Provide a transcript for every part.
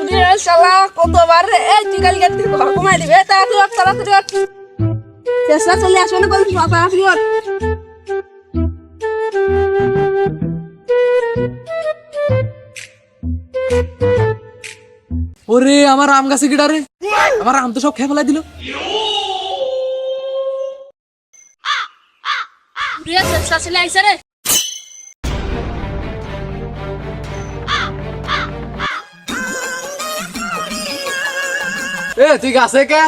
উনি শালা কতবার? রে এই তুই কালকে একটু ঘর কমাই দিবে? তাড়াতাড়ি ওঠ, তাড়াতাড়ি ওঠ। চেষ্টা চলে আসবে না বলছিস তাড়াতাড়ি ওঠ। ওরে আমার আম গাছে গিডা রে? আমার আম তো সব খেয়ে ফেলাই দিল। উড়িয়া চেষ্টা চলে আইসে রে। এ তুই গাছে কে?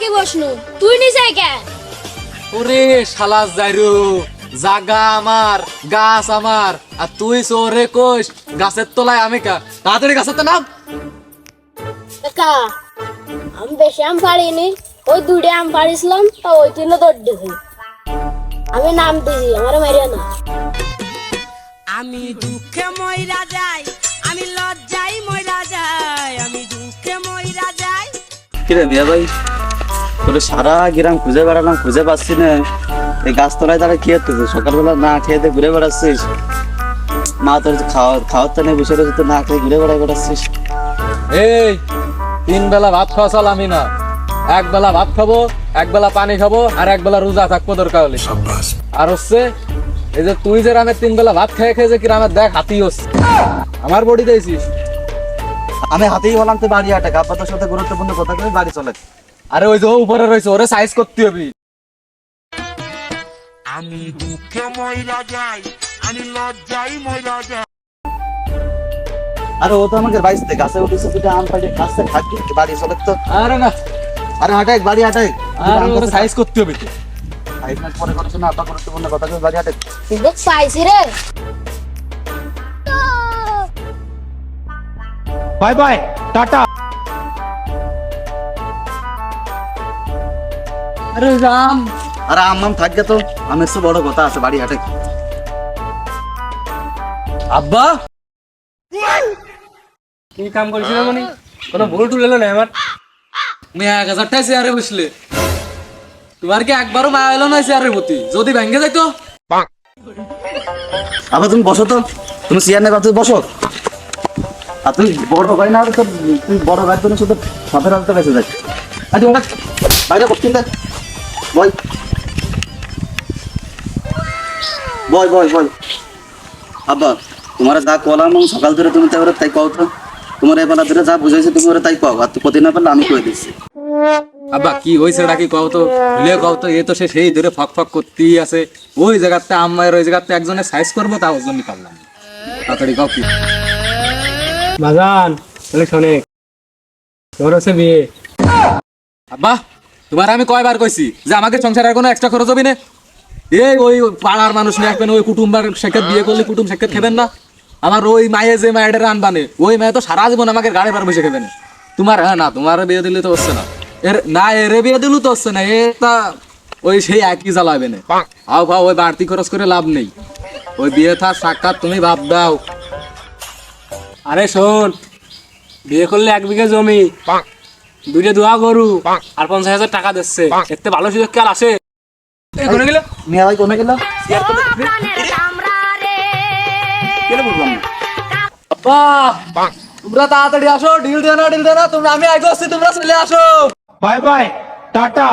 কি বসনু তুই কে? ওরে শালা যাইরু জাগা আমার গাছ আমার আর তুই সোরে কোষ গাছের তলায় আমি কা? তাড়াতাড়ি গাছের তো নাম। কাকা আমি বেশি আম পারিনি ওই দুটো আম পারিছিলাম তা ওই দেখি আমি নাম দিছি আমার মারিয়া না। আমি দুঃখে ময়রা যাই আমি কিরে মিয়া ভাই? তোরে সারা গ্রাম খুঁজে বেড়ালাম খুঁজে পাচ্ছি না। এই গাছতলায় তারা কি হচ্ছে সকালবেলা না খেয়ে দিয়ে ঘুরে বেড়াচ্ছিস? মা তোর খাওয়া খাওয়ার তো নেই বসে রয়েছে না খেয়ে ঘুরে বেড়ায় বেড়াচ্ছিস। এই তিন বেলা ভাত খাওয়া চাল আমি না। এক বেলা ভাত খাব এক বেলা পানি খাব আর এক বেলা রোজা থাকব দরকার হলে আর হচ্ছে এই যে তুই যে রামের তিন বেলা ভাত খেয়ে খেয়ে যে কি রামের দেখ হাতি হচ্ছে। আমার বডি দিয়েছিস আমি হাতেই বললাম তো বাড়ি আটে আব্বা তোর সাথে গুরুত্বপূর্ণ কথা কই বাড়ি চলে আরে ওই যে ও উপরে রয়েছে ওরে সাইজ করতে হবে। আমি দুঃখে ময়রা যাই আমি লজ্জাই ময়রা যাই। আরে ও তো আমাকে বাইসতে গাছে উঠেছে দুটো আম পাইতে গাছে থাকি বাড়ি চলে তো। আরে না। আরে হাটাক বাড়ি হাটাক আরে ওরে সাইজ করতে হবে তো। ফাইভ মিনিট পরে করছ না আব্বা গুরুত্বপূর্ণ কথা কই বাড়ি দেখ পাইছি রে। Bye bye tata. আরে রাম। আরে আম আম থাকবে তো। আমের তো বড় কথা আছে বাড়ি হাটাক আব্বা। কি কাম করছিল মানে? কোনো ভুল টুল এলো না আমার? তুমি এক হাজার টাকা চেয়ারে বসলে। তোমার কি একবারও মায়া এলো না চেয়ারের প্রতি? যদি ভেঙে যাইতো? আবার তুমি বসো তো। তুমি চেয়ার নেবা তুই বসো? আর তুই বড় না তো তুই বড় শুধু সাথে আরে ওটা বাইরে বসতে দে। বল। বল বল বল। আব্বা, তোমার যা কলাম সকাল ধরে তুমি তাই তাই কও তো। তোমার ধরে যা বুঝাইছে, তুমি ওরা তাই কও। আর তুই আমি কয়ে দিচ্ছি আব্বা, কি হয়েছে কি কও তো? ভুলে কও তো, এ তো সে সেই ধরে ফক ফক করতেই আছে। ওই জায়গাতে আমার ওই জায়গাতে একজনের সাইজ করব তা ওর জন্য পারলাম। তাড়াতাড়ি কও কি? বাজান তাহলে শোনে তোর হচ্ছে বিয়ে। আব্বা তোমার আমি কয়বার কইছি যে আমাকে সংসারের কোনো এক্সট্রা খরচ হবে না? এই ওই পাড়ার মানুষ নিয়ে আসবেন ওই কুটুম্বার সাক্ষাৎ বিয়ে করলে কুটুম সাক্ষাৎ খাবেন না। আমার ওই মায়ে যে মায়ের আনবানে ওই মায়ে তো সারা জীবন আমাকে গাড়ি পার বসে খাবেন। তোমার হ্যাঁ না তোমার বিয়ে দিলে তো হচ্ছে না। এর না এর বিয়ে দিলেও তো হচ্ছে না এটা ওই সেই একই জ্বালাবে না। আও ভাও ওই বাড়তি খরচ করে লাভ নেই। ওই বিয়ে থার সাক্ষাৎ তুমি ভাব দাও আরে শোন বিয়ে করলে এক বিঘা জমি দুইটা দোয়া গরু আর পঞ্চাশ হাজার টাকা দিচ্ছে। এতে ভালো সুযোগ কি আর আসে এ, কোনে গেল? মিয়া ভাই কমে গেল? তোমরা তাড়াতাড়ি আসো ডিল দেনা ডিল দেনা তোমরা আমি আগে আসছি তোমরা চলে আসো। Bye bye tata.